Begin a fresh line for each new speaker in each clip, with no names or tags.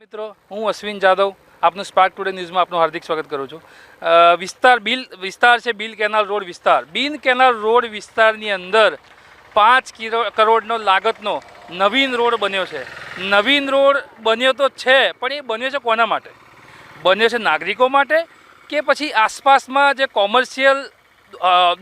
મિત્રો, હું અશ્વિન જાદવ, આપનું સ્પાર્ક ટુડે ન્યૂઝમાં આપનું હાર્દિક સ્વાગત કરું છું. વિસ્તાર બિલ, વિસ્તાર છે બિલ કેનાલ રોડ વિસ્તાર. બિન કેનાલ રોડ વિસ્તારની અંદર પાંચ કિલો કરોડનો લાગતનો નવીન રોડ બન્યો છે. નવીન રોડ બન્યો તો છે, પણ એ બન્યો છે કોના માટે? બન્યો છે નાગરિકો માટે કે પછી આસપાસમાં જે કોમર્શિયલ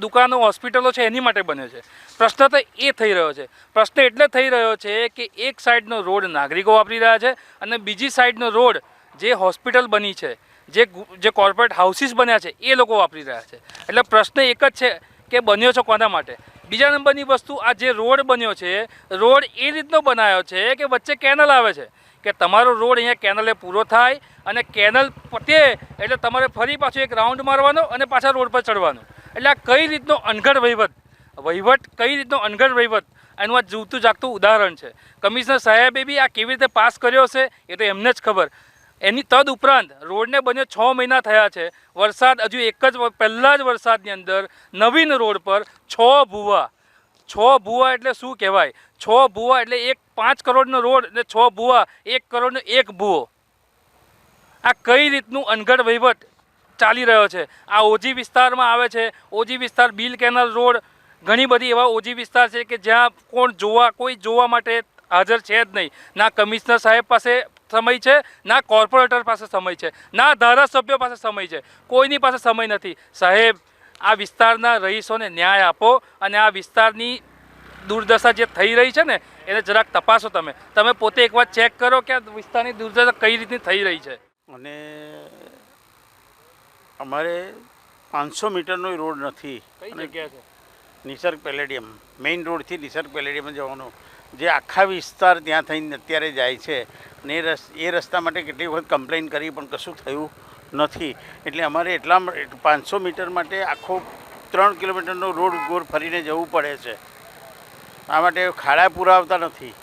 દુકાનો, હોસ્પિટલો છે, એની માટે બન્યો છે. પ્રશ્ન તો એ થઈ રહ્યો છે. પ્રશ્ન એટલે થઈ રહ્યો છે કે એક સાઈડનો રોડ નાગરિકો વાપરી રહ્યા છે અને બીજી સાઈડનો રોડ જે હોસ્પિટલ બની છે, જે જે કોર્પોરેટ હાઉસીસ બન્યા છે, એ લોકો વાપરી રહ્યા છે. એટલે પ્રશ્ન એક જ છે કે બન્યો છે કોના માટે? બીજા નંબરની વસ્તુ, આ જે રોડ બન્યો છે, રોડ એ રીતનો બનાવ્યો છે કે વચ્ચે કેનલ આવે છે, કે તમારો રોડ અહીંયા કેનલે પૂરો થાય અને કેનલ પતે એટલે તમારે ફરી પાછું એક રાઉન્ડ મારવાનો અને પાછા રોડ પર ચડવાનું. એટલે આ કઈ રીતનો અનગઢ વહીવટ? વહીવટ કઈ રીતનો અનગઢ વહીવટ? એનું આ જીવતું જાગતું ઉદાહરણ છે. કમિશનર સાહેબે બી આ કેવી રીતે પાસ કર્યો છે એ તો એમને જ ખબર. એની તદ ઉપરાંત રોડને બને છ મહિના થયા છે. વરસાદ હજુ એક જ પહેલાં જ વરસાદની અંદર નવીન રોડ પર છ ભૂવા. છ ભૂવા એટલે શું કહેવાય? છ ભૂવા એટલે એક પાંચ કરોડનો રોડ એટલે છ ભૂવા, એક કરોડનો એક ભૂવો. આ કઈ રીતનું અનગઢ વહીવટ? ચાલી રહ્યો છે. આ ઓજી વિસ્તારમાં આવે છે. ઓજી વિસ્તાર બિલ કેનલ રોડ, ઘણી બધી એવા ઓજી વિસ્તાર છે કે જ્યાં કોણ જોવા, કોઈ જોવા માટે હાજર છે જ નહીં. ના કમિશનર સાહેબ પાસે સમય છે, ના કોર્પોરેટર પાસે સમય છે, ના ધારાસભ્યો પાસે સમય છે. કોઈની પાસે સમય નથી. સાહેબ, આ વિસ્તારના રહીશોને ન્યાય આપો અને આ વિસ્તારની દુર્દશા જે થઈ રહી છે ને, એને જરાક તપાસો તમે. તમે પોતે એકવાર ચેક કરો કે આ વિસ્તારની દુર્દશા કઈ રીતની થઈ રહી છે.
અને અમારે પાંચસો મીટરનો રોડ નથી. અને
છે?
નિસર્ગ પેલેડિયમ. મેઇન રોડથી નિસર્ગ પેલેડિયમ જવાનો. જે આખા વિસ્તાર ત્યાં થઈને અત્યારે જાય છે. અને એ રસ એ રસ્તા માટે કેટલી વખત કમ્પ્લેન કરી પણ કશું થયું નથી. એટલે અમારે એટલા પાંચસો મીટર માટે આખો ત્રણ કિલોમીટરનો રોડ ગોળ ફરીને જવું પડે છે. આ માટે ખાડા પુરાવતા નથી.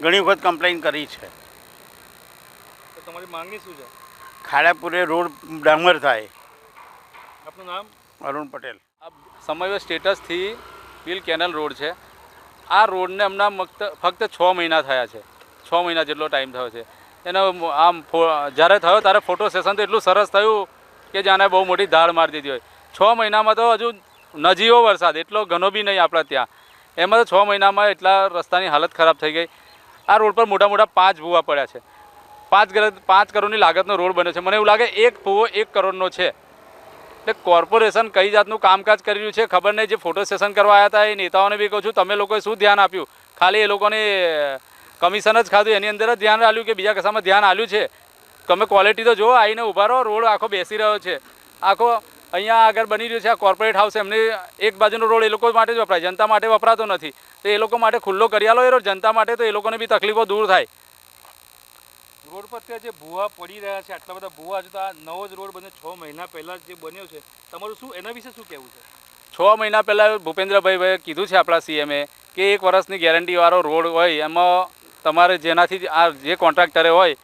ઘણી વખત કમ્પ્લેન કરી છે.
તો તમારી માંગણી શું છે?
ખાડાપુરે રોડ ડામર થાય.
આપનું નામ?
અરુણ પટેલ.
આ સમય સ્ટેટસથી બિલ કેનલ રોડ છે. આ રોડને હમણાં ફક્ત છ મહિના થયા છે. છ મહિના જેટલો ટાઈમ થયો છે. એનો આમ જ્યારે થયો ત્યારે ફોટો સેશન તો એટલું સરસ થયું કે જાણે બહુ મોટી ધાડ મારી દીધી હોય. છ મહિનામાં તો હજુ નજીવો વરસાદ એટલો ઘણો બી નહીં આપણા ત્યાં. એમાં તો છ મહિનામાં એટલા રસ્તાની હાલત ખરાબ થઈ ગઈ. આ રોડ પર મોટા મોટા પાંચ ભૂવા પડ્યા છે. પાંચ પાંચ કરોડની લાગતનો રોડ બન્યો છે. મને એવું લાગે એક ભૂવો એક કરોડનો છે. એટલે કોર્પોરેશન કઈ જાતનું કામકાજ કરી રહ્યું છે ખબર નહીં. જે ફોટો સેશન કરવા આવ્યા હતા એ નેતાઓને બી કહું છું, તમે લોકોએ શું ધ્યાન આપ્યું? ખાલી એ લોકોને કમિશન જ ખાધું, એની અંદર જ ધ્યાન આપ્યું કે બીજા કશામાં ધ્યાન આપ્યું છે? તમે ક્વોલિટી તો જુઓ આવીને ઊભા રહો, રોડ આખો બેસી રહ્યો છે. આખો અહીંયા આગળ બની રહ્યું છે, આ કોર્પોરેટ હાઉસ એમની એક બાજુનો રોડ એ લોકો માટે જ વપરાય. જનતા માટે વપરાતો નથી. તો એ લોકો માટે ખુલ્લો કરી આલો એ રોડ, જનતા માટે તો એ લોકોને બી તકલીફો દૂર થાય.
રોડ પર ત્યાં જે ભૂવા પડી રહ્યા છે, આટલા બધા ભૂવા, હજુ તો આ નવો જ રોડ બને, છ મહિના પહેલાં જે બન્યો છે, તમારું શું, એના વિશે શું કહેવું છે?
છ મહિના પહેલાં ભૂપેન્દ્રભાઈ કીધું છે આપણા સીએમએ કે એક વર્ષની ગેરંટીવાળો રોડ હોય, એમાં તમારે જેનાથી આ જે કોન્ટ્રાક્ટરે હોય,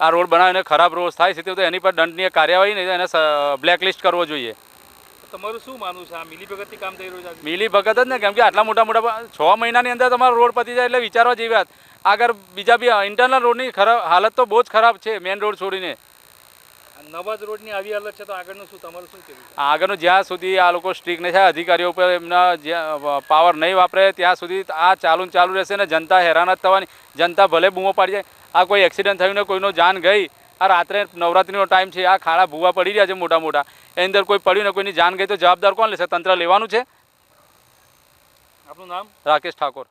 આ રોડ બનાવીને ખરાબ રોડ થાય છે, તો એની પર દંડનીય કાર્યવાહી નહીં એને બ્લેકલિસ્ટ કરવો જોઈએ.
તમારું શું માનવું છે? આ મિલીભગતથી કામ થઈ રહ્યું છે?
મિલી ભગત જ ને કેમ કે આટલા મોટા મોટા છ મહિનાની અંદર તમારો રોડ પતી જાય એટલે વિચારવા જેવી વાત. આગળ બીજા બી ઇન્ટરનલ રોડની ખરાબ હાલત તો બહુ જ ખરાબ છે મેઇન રોડ છોડીને.
નવા જ રોડની આવી હાલત છે તો આગળનું શું? તમારું શું કહેવું
આગળનું જ્યાં સુધી આ લોકો સ્ટ્રીક નહીં થાય અધિકારીઓ ઉપર એમના જ્યાં પાવર નહીં વાપરે ત્યાં સુધી આ ચાલુ ચાલુ રહેશે ને જનતા હેરાન જ થવાની. જનતા ભલે બૂમો પાડી જાય આ કોઈ એક્સિડન્ટ થયું ને કોઈનો જાન ગઈ આ રાત્રે નવરાત્રિનો ટાઈમ છે આ ખાડા ભૂવા પડી રહ્યા છે મોટા મોટા. એની અંદર કોઈ પડ્યું ને કોઈની જાન ગઈ તો જવાબદાર કોણ લેશે? તંત્ર લેવાનું છે.
આપનું નામ?
રાકેશ ઠાકોર.